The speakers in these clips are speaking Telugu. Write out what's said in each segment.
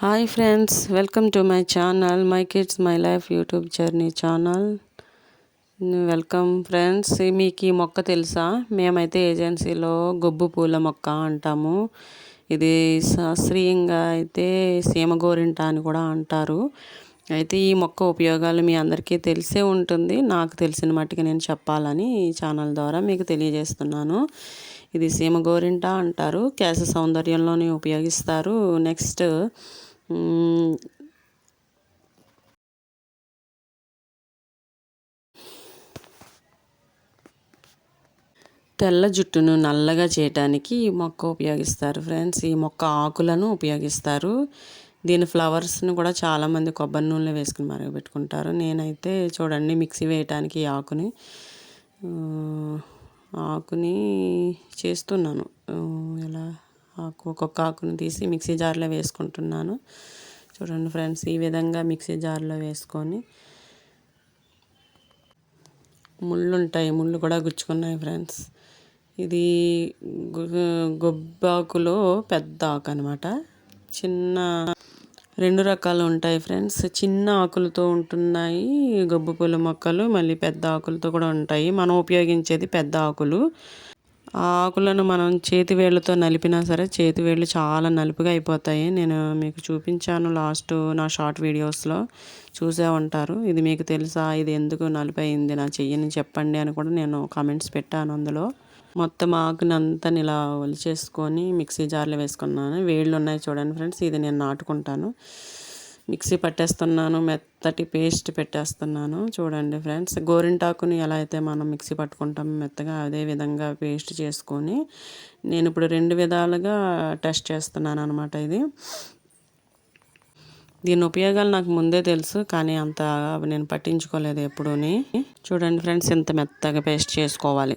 Hi friends welcome to my channel my kids my life YouTube journey channel. Welcome friends మీకు ఈ మొక్క తెలుసా? మేమైతే ఏజెన్సీలో గొబ్బు పూల మొక్క అంటాము. ఇది శాస్త్రీయంగా అయితే సీమగోరింట అని కూడా అంటారు. అయితే ఈ మొక్క ఉపయోగాలు మీ అందరికీ తెలిసే ఉంటుంది. నాకు తెలిసిన మట్టుకు నేను చెప్పాలని ఈ ఛానల్ ద్వారా మీకు తెలియజేస్తున్నాను. ఇది సీమ గోరింట అంటారు. కేశ సౌందర్యంలోనే ఉపయోగిస్తారు. నెక్స్ట్ తెల్ల జుట్టును నల్లగా చేయటానికి ఈ మొక్క ఉపయోగిస్తారు ఫ్రెండ్స్. ఈ మొక్క ఆకులను ఉపయోగిస్తారు. దీని ఫ్లవర్స్ని కూడా చాలామంది కొబ్బరి నూనెలో వేసుకుని మరగబెట్టుకుంటారు. నేనైతే చూడండి మిక్సీ వేయటానికి ఈ ఆకుని. ఆకుని చేస్తున్నాను. ఎలా? ఆకు ఒక్కొక్క ఆకుని తీసి మిక్సీ జార్లో వేసుకుంటున్నాను. చూడండి ఫ్రెండ్స్ ఈ విధంగా మిక్సీ జార్లో వేసుకొని ముళ్ళు ఉంటాయి ముళ్ళు కూడా గుచ్చుకున్నాయి ఫ్రెండ్స్. ఇది గొబ్బాకులో పెద్ద ఆకు అనమాట చిన్న రెండు రకాలు ఉంటాయి ఫ్రెండ్స్. చిన్న ఆకులతో ఉంటున్నాయి గబ్బు పూల మొక్కలు మళ్ళీ పెద్ద ఆకులతో కూడా ఉంటాయి. మనం ఉపయోగించేది పెద్ద ఆకులు. ఆకులను మనం చేతి వేళ్ళతో నలిపినా సరే చేతి వేళ్ళు చాలా నలుపుగా అయిపోతాయి. నేను మీకు చూపించాను లాస్ట్ నా షార్ట్ వీడియోస్లో. చూసే ఉంటారు. ఇది మీకు తెలుసా? ఇది ఎందుకు నలిపైంది? నా చెయ్యని చెప్పండి అని కూడా నేను కామెంట్స్ పెట్టాను అందులో. మొత్తం ఆకునంతా ఇలా ఒలిచేసుకొని మిక్సీ జార్లో వేసుకున్నాను. వేళ్ళు ఉన్నాయి చూడండి ఫ్రెండ్స్. ఇది నేను నాటుకుంటాను. మిక్సీ పట్టేస్తున్నాను మెత్తటి పేస్ట్ పెట్టేస్తున్నాను. చూడండి ఫ్రెండ్స్ గోరింటాకుని ఎలా అయితే మనం మిక్సీ పట్టుకుంటాం మెత్తగా అదే విధంగా పేస్ట్ చేసుకొని నేను ఇప్పుడు రెండు విధాలుగా టెస్ట్ చేస్తున్నాను అనమాట ఇది. దీని ఉపయోగాలు నాకు ముందే తెలుసు కానీ అంత నేను పట్టించుకోలేదు ఎప్పుడూని. చూడండి ఫ్రెండ్స్ ఇంత మెత్తగా పేస్ట్ చేసుకోవాలి.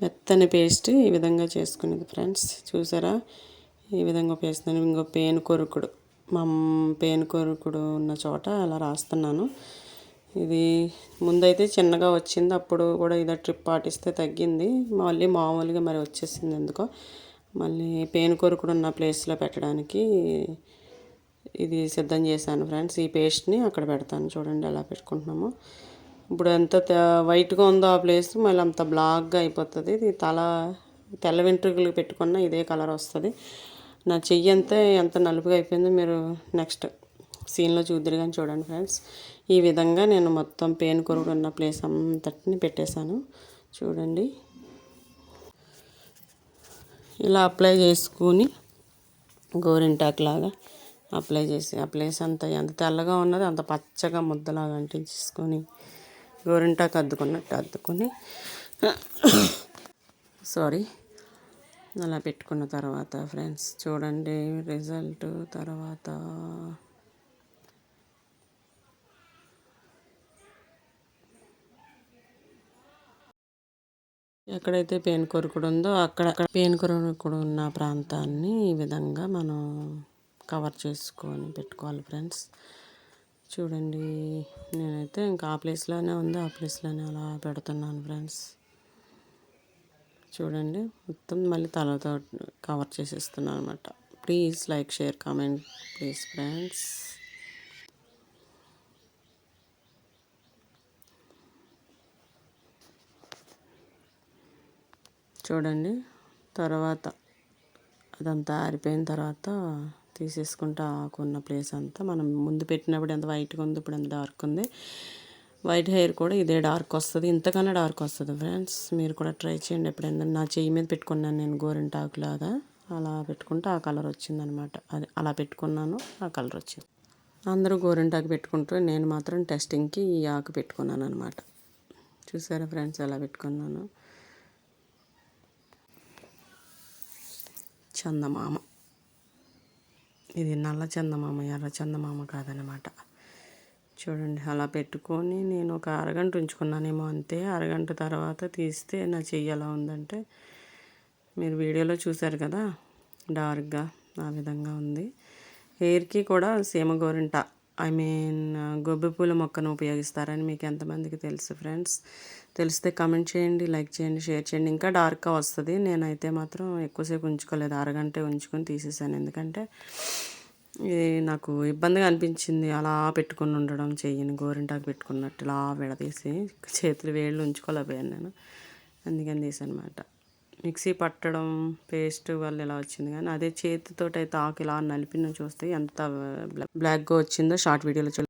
మెత్తని పేస్ట్ ఈ విధంగా చేసుకునేది ఫ్రెండ్స్ చూసారా? ఈ విధంగా పేస్తున్నాను. ఇంకో పేను కొరుకుడు మా పేనుకొరుకుడు ఉన్న చోట అలా రాస్తున్నాను. ఇది ముందైతే చిన్నగా వచ్చింది అప్పుడు కూడా ఇదే ట్రిప్ పాటిస్తే తగ్గింది. మళ్ళీ మామూలుగా మరి వచ్చేసింది ఎందుకో. మళ్ళీ పేనుకొరుకుడు ఉన్న ప్లేస్లో పెట్టడానికి ఇది సిద్ధం చేశాను ఫ్రెండ్స్. ఈ పేస్ట్ని అక్కడ పెడతాను. చూడండి ఎలా పెట్టుకుంటున్నాము. ఇప్పుడు ఎంత వైట్గా ఉందో ఆ ప్లేస్ మళ్ళీ అంత బ్లాక్గా అయిపోతుంది. ఇది తల తెల్ల వెంట్రుకలు పెట్టుకున్న ఇదే కలర్ వస్తుంది. నా చెయ్యి అంతా ఎంత నలుపుగా అయిపోయిందో మీరు నెక్స్ట్ సీన్లో చూద్దరు కానీ చూడండి ఫ్రెండ్స్. ఈ విధంగా నేను మొత్తం పెయిన్ కొరుగు ఉన్న ప్లేస్ అంతటిని పెట్టేశాను. చూడండి. ఇలా అప్లై చేసుకుని గోరింటాక్ లాగా అప్లై చేసి ఆ ప్లేస్ అంతా ఎంత తెల్లగా ఉన్నది అంత పచ్చగా ముద్దలాగా అంటించేసుకొని గోరింటాకు అద్దుకున్నట్టు అద్దుకొని సారీ అలా పెట్టుకున్న తర్వాత ఫ్రెండ్స్ చూడండి రిజల్ట్ తర్వాత. ఎక్కడైతే పెయిన్ కొరుకుడు ఉందో అక్కడ అక్కడ పెయిన్ కొరుకుడు ఉన్న ప్రాంతాన్ని ఈ విధంగా మనం కవర్ చేసుకొని పెట్టుకోవాలి ఫ్రెండ్స్. చూడండి నేనైతే ఇంకా ఆ ప్లేస్లోనే ఉంది ఆ ప్లేస్లోనే అలా పెడుతున్నాను ఫ్రెండ్స్. చూడండి. మొత్తం మళ్ళీ తలతో కవర్ చేసేస్తున్నాను అనమాట please like share comment please friends చూడండి. తర్వాత అదంతా ఆరిపోయిన తర్వాత తీసేసుకుంటా ఆకున్న ప్లేస్ అంతా. మనం ముందు పెట్టినప్పుడు ఎంత వైట్గా ఉంది ఇప్పుడు ఎంత డార్క్ ఉంది. వైట్ హెయిర్ కూడా ఇదే డార్క్ వస్తుంది. ఇంతకన్నా డార్క్ వస్తుంది ఫ్రెండ్స్. మీరు కూడా ట్రై చేయండి ఎప్పుడైనా. నా చెయ్యి మీద పెట్టుకున్నాను నేను గోరింటాకులాగా. అలా పెట్టుకుంటే ఆ కలర్ వచ్చిందనమాట. అది అలా పెట్టుకున్నాను ఆ కలర్ వచ్చింది. అందరూ గోరింటాకు పెట్టుకుంటూ నేను మాత్రం టెస్టింగ్కి ఈ ఆకు పెట్టుకున్నాను అనమాట చూసారా ఫ్రెండ్స్ అలా పెట్టుకున్నాను? చందమామ. ఇది నల్ల చందమామ ఎర్ర చందమామ కాదనమాట. చూడండి అలా పెట్టుకొని నేను ఒక అరగంట ఉంచుకున్నానేమో అంతే. అరగంట తర్వాత తీస్తే నా చెయ్యి ఎలా ఉందంటే మీరు వీడియోలో చూశారు కదా డార్క్గా ఆ విధంగా ఉంది. హెయిర్కి కూడా సీమ గోరింట ఐ మీన్ గొబ్బె పూల మొక్కను ఉపయోగిస్తారని మీకు ఎంతమందికి తెలుసు ఫ్రెండ్స్. తెలిస్తే కమెంట్ చేయండి లైక్ చేయండి షేర్ చేయండి. ఇంకా డార్క్గా వస్తుంది. నేనైతే మాత్రం ఎక్కువసేపు ఉంచుకోలేదు. అరగంటే ఉంచుకొని తీసేసాను. ఎందుకంటే ఇది నాకు ఇబ్బందిగా అనిపించింది అలా పెట్టుకుని ఉండడం చెయ్యిని గోరింటాకు పెట్టుకున్నట్టు ఇలా విడదీసి చేతులు వేళ్ళు ఉంచుకోలేకపోయాను నేను. అందుకని తీసాను మిక్సీ పట్టడం పేస్ట్ వల్ల ఇలా వచ్చింది కానీ అదే చేతితో అయితే ఆకు ఇలా నలిపిన చూస్తే ఎంత బ్లాక్గా వచ్చిందో షార్ట్ వీడియోలో చూ